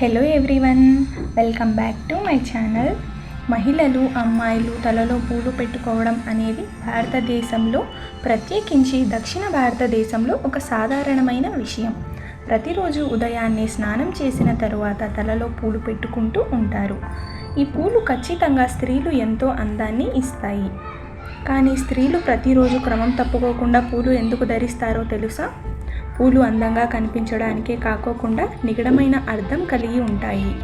Hello everyone welcome back to my channel మహిళలు అమ్మాయిలు తలలో పూలు పెట్టుకోవడం అనేది భారతదేశంలో ప్రత్యేకించి దక్షిణ భారతదేశంలో ఒక సాధారణమైన విషయం. ప్రతిరోజు ఉదయాన్నే స్నానం చేసిన తరువాత తలలో పూలు పెట్టుకుంటూ ఉంటారు. ఈ పూలు ఖచ్చితంగా స్త్రీలు ఎంతో అందాన్ని ఇస్తాయి. కానీ స్త్రీలు ప్రతిరోజు క్రమం తప్పుకోకుండా పూలు ఎందుకు ధరిస్తారో తెలుసా? పూలు అందంగా కనిపించడానికే కాకోకుండా నిగడమైన అర్థం కలిగి ఉంటాయి.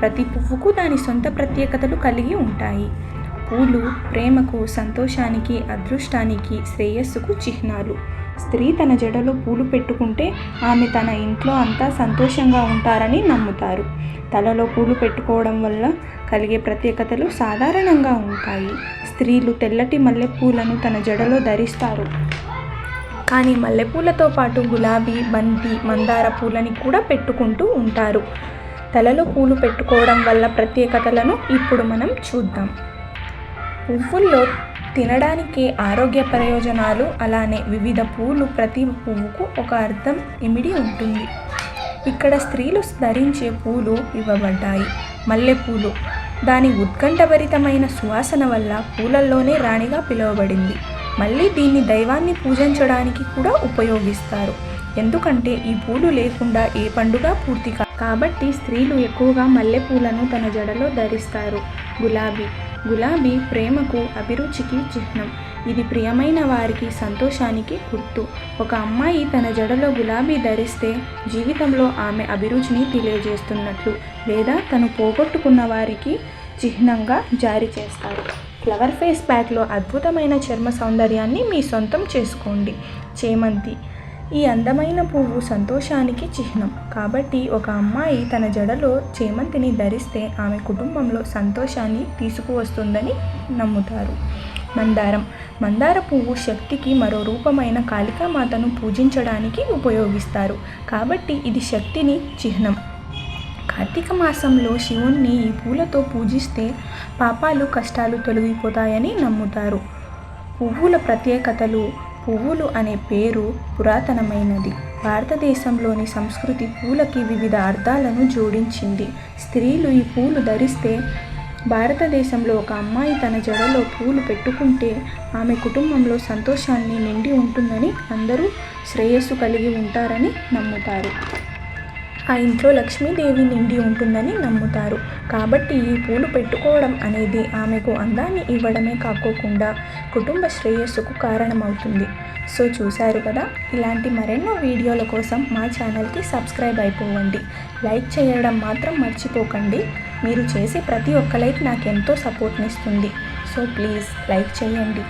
ప్రతి పువ్వుకు దాని సొంత ప్రత్యేకతలు కలిగి ఉంటాయి. పూలు ప్రేమకు సంతోషానికి అదృష్టానికి శ్రేయస్సుకు చిహ్నాలు. స్త్రీ తన జడలో పూలు పెట్టుకుంటే ఆమె తన ఇంట్లో అంతా సంతోషంగా ఉంటారని నమ్ముతారు. తలలో పూలు పెట్టుకోవడం వల్ల కలిగే ప్రత్యేకతలు సాధారణంగా ఉంటాయి. స్త్రీలు తెల్లటి మల్లెపూలను తన జడలో ధరిస్తారు. కానీ మల్లెపూలతో పాటు గులాబీ బంతి మందార పూలని కూడా పెట్టుకుంటూ ఉంటారు. తలలో పూలు పెట్టుకోవడం వల్ల ప్రత్యేకతలను ఇప్పుడు మనం చూద్దాం. పువ్వుల్లో తినడానికి ఆరోగ్య ప్రయోజనాలు అలానే వివిధ పూలు ప్రతి పువ్వుకు ఒక అర్థం ఇమిడి ఉంటుంది. ఇక్కడ స్త్రీలు ధరించే పూలు ఇవ్వబడ్డాయి. మల్లెపూలు. దాని ఉత్కంఠభరితమైన సువాసన వల్ల పూలల్లోనే రాణిగా పిలువబడింది. మళ్ళీ దీన్ని దైవాన్ని పూజించడానికి కూడా ఉపయోగిస్తారు. ఎందుకంటే ఈ పూలు లేకుండా ఏ పండుగ పూర్తి కా కాబట్టి స్త్రీలు ఎక్కువగా మల్లెపూలను తన జడలో ధరిస్తారు. గులాబీ. గులాబీ ప్రేమకు అభిరుచికి చిహ్నం. ఇది ప్రియమైన వారికి సంతోషానికి గుర్తు. ఒక అమ్మాయి తన జడలో గులాబీ ధరిస్తే జీవితంలో ఆమె అభిరుచిని తెలియజేస్తున్నట్లు లేదా తను పోగొట్టుకున్న వారికి చిహ్నంగా జారీ చేస్తారు. ఫ్లవర్ ఫేస్ ప్యాక్లో అద్భుతమైన చర్మ సౌందర్యాన్ని మీ సొంతం చేసుకోండి. చేమంతి. ఈ అందమైన పువ్వు సంతోషానికి చిహ్నం. కాబట్టి ఒక అమ్మాయి తన జడలో చేమంతిని ధరిస్తే ఆమె కుటుంబంలో సంతోషాన్ని తీసుకువస్తుందని నమ్ముతారు. మందారం. మందార పువ్వు శక్తికి మరో రూపమైన కాళికామాతను పూజించడానికి ఉపయోగిస్తారు. కాబట్టి ఇది శక్తిని చిహ్నం. కార్తీక మాసంలో శివుణ్ణి ఈ పూలతో పూజిస్తే పాపాలు కష్టాలు తొలగిపోతాయని నమ్ముతారు. పువ్వుల ప్రత్యేకతలు పువ్వులు అనే పేరు పురాతనమైనది. భారతదేశంలోని సంస్కృతి పూలకి వివిధ అర్థాలను జోడించింది. స్త్రీలు ఈ పూలు ధరిస్తే భారతదేశంలో ఒక అమ్మాయి తన జడలో పూలు పెట్టుకుంటే ఆమె కుటుంబంలో సంతోషాన్ని నిండి ఉంటుందని అందరూ శ్రేయస్సు కలిగి ఉంటారని నమ్ముతారు. ఆ ఇంట్లో లక్ష్మీదేవి నిండి ఉంటుందని నమ్ముతారు. కాబట్టి ఈ పూలు పెట్టుకోవడం అనేది ఆమెకు అందాన్ని ఇవ్వడమే కాకోకుండా కుటుంబ శ్రేయస్సుకు కారణమవుతుంది. సో చూశారు కదా? ఇలాంటి మరెన్నో వీడియోల కోసం మా ఛానల్కి సబ్స్క్రైబ్ అయిపోవండి. లైక్ చేయడం మాత్రం మర్చిపోకండి. మీరు చేసే ప్రతి ఒక్క లైక్ నాకు ఎంతో సపోర్ట్నిస్తుంది. సో ప్లీజ్ లైక్ చేయండి.